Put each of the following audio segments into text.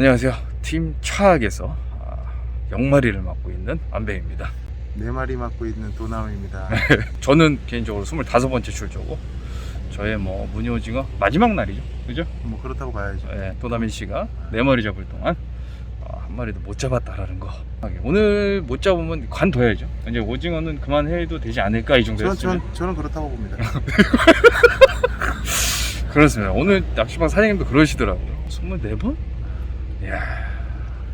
안녕하세요. 팀 차악에서 아, 영마리를 맡고 있는 안배입니다. 네 마리 맡고 있는 도남입니다. 저는 개인적으로 25번째 출조고 저의 뭐 무늬오징어 마지막 날이죠. 그죠? 뭐 그렇다고 봐야죠. 예, 도나민 씨가 네 마리 잡을 동안 아, 한 마리도 못 잡았다라는 거. 오늘 못 잡으면 관둬야죠. 이제 오징어는 그만해도 되지 않을까 이 정도였으면. 저는, 저는 그렇다고 봅니다. 그렇습니다. 오늘 낚시방 사장님도 그러시더라고요. 24번? 이야,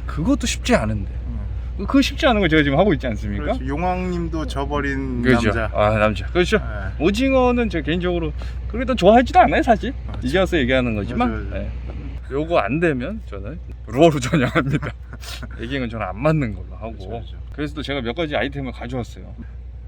그것도 쉽지 않은데. 그거 쉽지 않은 걸 제가 지금 하고 있지 않습니까? 그렇죠. 용왕님도 저버린 그렇죠. 남자. 아, 남자. 그렇죠. 네. 오징어는 제가 개인적으로 그래도 좋아하지도 않아요, 사실. 맞죠. 이제 와서 얘기하는 거지만. 맞아요, 맞아요. 네. 요거 안 되면 저는 루어로 전향합니다. 애기는 저는 안 맞는 걸로 하고. 그렇죠, 그렇죠. 그래서 또 제가 몇 가지 아이템을 가져왔어요.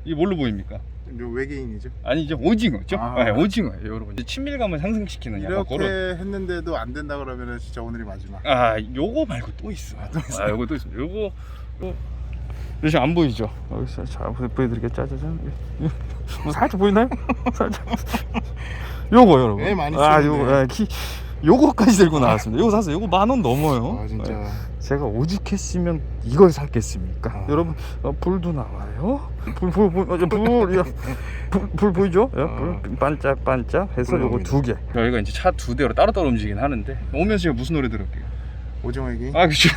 이게 뭘로 보입니까? 요 외계인이죠. 아니죠, 오징어죠. 아. 네, 오징어예요, 여러분. 이제 친밀감을 상승시키는 약간 이렇게 그런. 했는데도 안 된다 그러면 진짜 오늘이 마지막. 아, 요거 말고 또 있어. 아, 또 있어요? 아, 요거 또 있어. 요거 또 요즘 안 보이죠? 여기서 잘 보여드릴게요. 짜자잔. 뭐 살짝 보이나요? 살짝. 요거 여러분. 네, 많이 아, 쓰는데. 요거 예, 키 요거까지 들고 나왔습니다. 요거 샀어요. 요거 만 원 넘어요. 아 진짜. 예. 제가 오죽했으면 이걸 샀겠습니까? 아. 여러분 어, 불도 나와요. 불불불 불, 어, 불, 야, 불, 불 보이죠? 예, 아. 불 반짝반짝 해서 불 요거 나옵니다. 두 개. 저희가 이제 차 두 대로 따로따로 움직이긴 하는데 오면서 제가 무슨 노래 들을게요? 오징어 외계인. 아 그죠.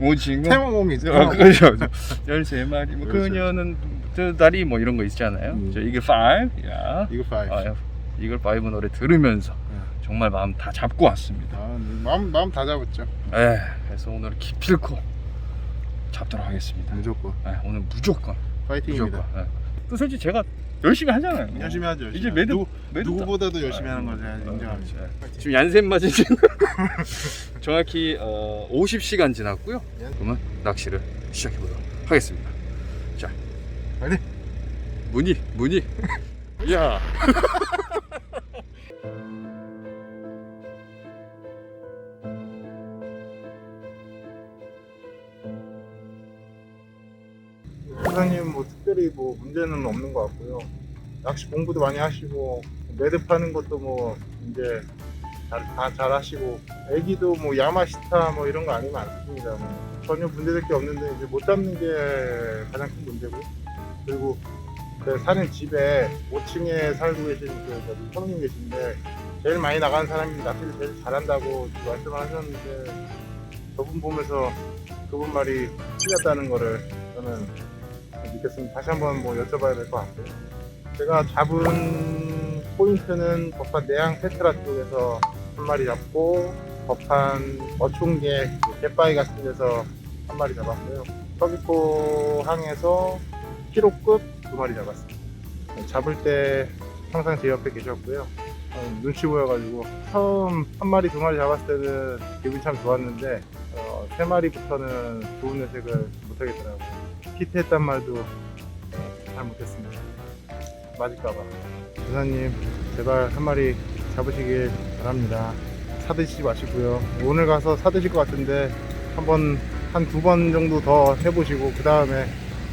오징어. 태몽공이죠. 아, 그렇죠. 열세 마리. 뭐 그렇죠. 그녀는 두 다리 뭐 이런 거 있잖아요. 음. 저 이글 5. 야. 이거 파이. 아, 이글 5 노래 들으면서 네. 정말 마음 다 잡고 왔습니다. 아, 마음 마음 다 잡았죠. 예. 그래서 오늘 기필코 잡도록 하겠습니다. 무조건 예, 오늘 무조건. 파이팅입니다. 무조건. 예. 또 솔직히 제가 열심히 하잖아요. 열심히 하죠. 열심히 이제. 매듭 누구, 매듭 누구보다도 열심히 하는 걸 제가 아, 인정합니다. 아, 지금 얀센 맞은 지는 정확히 어, 50시간 지났고요. 그러면 낚시를 시작해 보도록 하겠습니다. 자, 빨리. 문이 문이. 야. 뭐 문제는 없는 것 같고요. 낚시 공부도 많이 하시고 매듭 하는 것도 뭐 이제 다 잘 하시고 애기도 뭐 야마시타 뭐 이런 거 아니면 안 쓰십니다. 뭐 전혀 문제될 게 없는데 이제 못 잡는 게 가장 큰 문제고 그리고 그 사는 집에 5층에 살고 계신 그 손님 계신데 제일 많이 나가는 사람이 낚시를 제일 잘한다고 말씀을 하셨는데 저분 보면서 그분 말이 틀렸다는 거를 저는 믿겠습니다. 다시 한번 뭐 여쭤봐야 될 것 같고요. 제가 잡은 포인트는 법한 내양 페트라 쪽에서 한 마리 잡고 법한 어촌계 갯바위 같은 데서 한 마리 잡았고요. 서귀포 항에서 키로급 두 마리 잡았습니다. 잡을 때 항상 제 옆에 계셨고요. 어, 눈치 보여가지고 처음 한 마리 두 마리 잡았을 때는 기분 참 좋았는데 어, 세 마리부터는 좋은 녀석을 못하겠더라고요. 히트했단 말도 어, 잘 못했습니다. 맞을까봐. 부사님, 제발 한 마리 잡으시길 바랍니다. 사드시지 마시고요. 오늘 가서 사드실 것 같은데 한번 한 두 번 정도 더 해보시고 그 다음에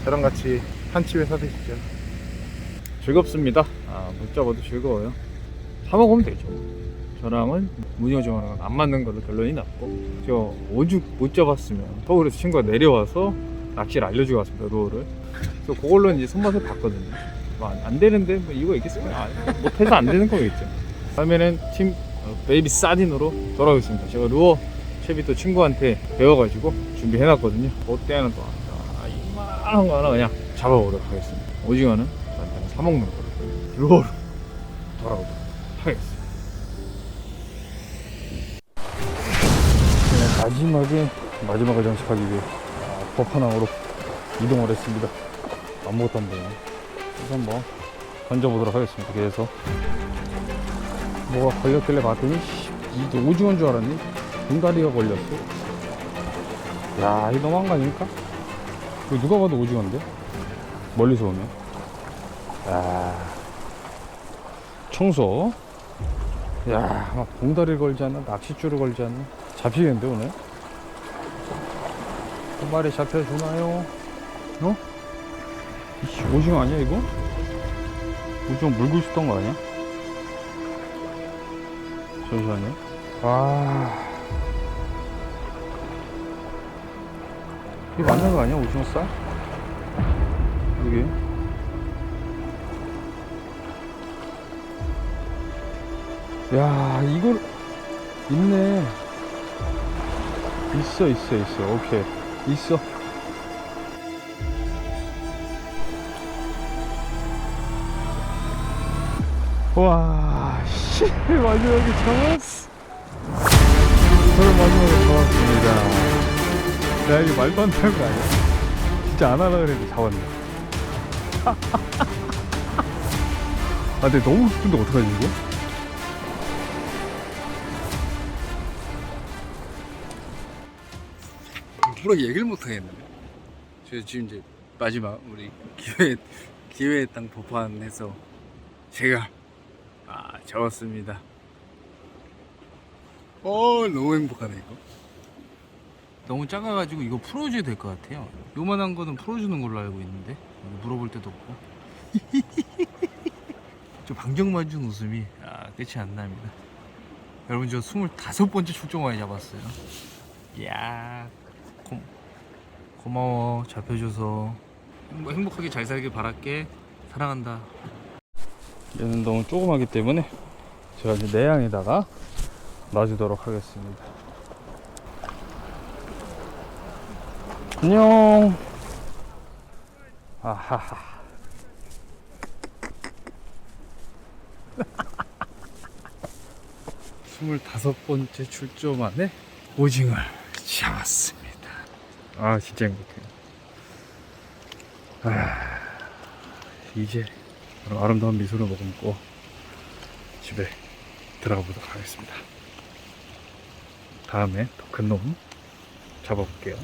저랑 같이 한 칩에 사드시죠. 즐겁습니다. 아, 못 잡아도 즐거워요. 사 먹으면 되죠. 저랑은 무늬오징어랑 안 맞는 걸로 결론이 났고 저 오죽 못 잡았으면 서울에서 친구가 내려와서 낚시를 알려주고 왔습니다 루어를 그래서 그걸로 이제 손맛을 봤거든요. 뭐 안, 안 되는데 뭐 이거 있겠습니까? 아, 못해서 안 되는 거겠죠. 다음에는 팀 어, 베이비 사딘으로 돌아오겠습니다. 제가 루어 채비 또 친구한테 배워가지고 준비해놨거든요. 그때는 또 아, 이만한 거 하나 그냥 잡아보도록 하겠습니다. 오징어는 저한테는 사먹는 거로 루어로 돌아오도록 하겠습니다. 네, 마지막에 마지막을 장식하기 위해 아, 법한항으로 이동을 했습니다. 아무것도 안 보이네. 그래서 한번 던져보도록 하겠습니다. 그래서 뭐가 걸렸길래 봤더니 씨, 이게 오징어인 줄 알았니? 등다리가 걸렸어. 야, 이거 너무한 거 아닙니까? 이거 누가 봐도 오징어인데? 멀리서 오면. 야, 청소. 야, 막 봉다리를 걸지 않나? 낚싯줄을 걸지 않나? 잡히겠는데, 오늘? 한 마리 잡혀주나요? 어? 이씨, 오징어 아니야, 이거? 오징어 물고 있었던 거 아니야? 잠시만요. 아. 이게 맞는 거 아니야 오징어 쌀? 이게 야 이걸 있네 있어 있어 있어 오케이 있어. 와 씨 마지막에 잡았어 저를 마지막에 잡았습니다. 야 이게 말도 안 되는 거 아니야? 진짜 안 하라 그래도 잡았네. 아 근데 너무 깊은데 어떡하지 이거? 뭐라 얘기를 못 하겠는데. 저 지금 이제 마지막 우리 기회 기회 땅 법안에서 제가 아 적었습니다. 어 너무 행복하네 이거. 너무 작아가지고 이거 풀어줘야 될 것 같아요. 요만한 거는 풀어주는 걸로 알고 있는데 물어볼 데도 없고. 저 방정맞은 웃음이 아, 끝이 안 납니다. 여러분 저 25번째 출종화에 잡았어요. 이야 고, 고마워 잡혀줘서 행복, 행복하게 잘 살길 바랄게 사랑한다 얘는 너무 조그마기 때문에 제가 이제 내양에다가 놔주도록 하겠습니다. 안녕. 아하하. 스물다섯 번째 출조 만에 오징어를 잡았습니다. 아 진짜 행복해요. 아, 이제 아름다운 미소를 머금고 집에 들어가 보도록 하겠습니다. 다음에 더 큰 놈 잡아볼게요.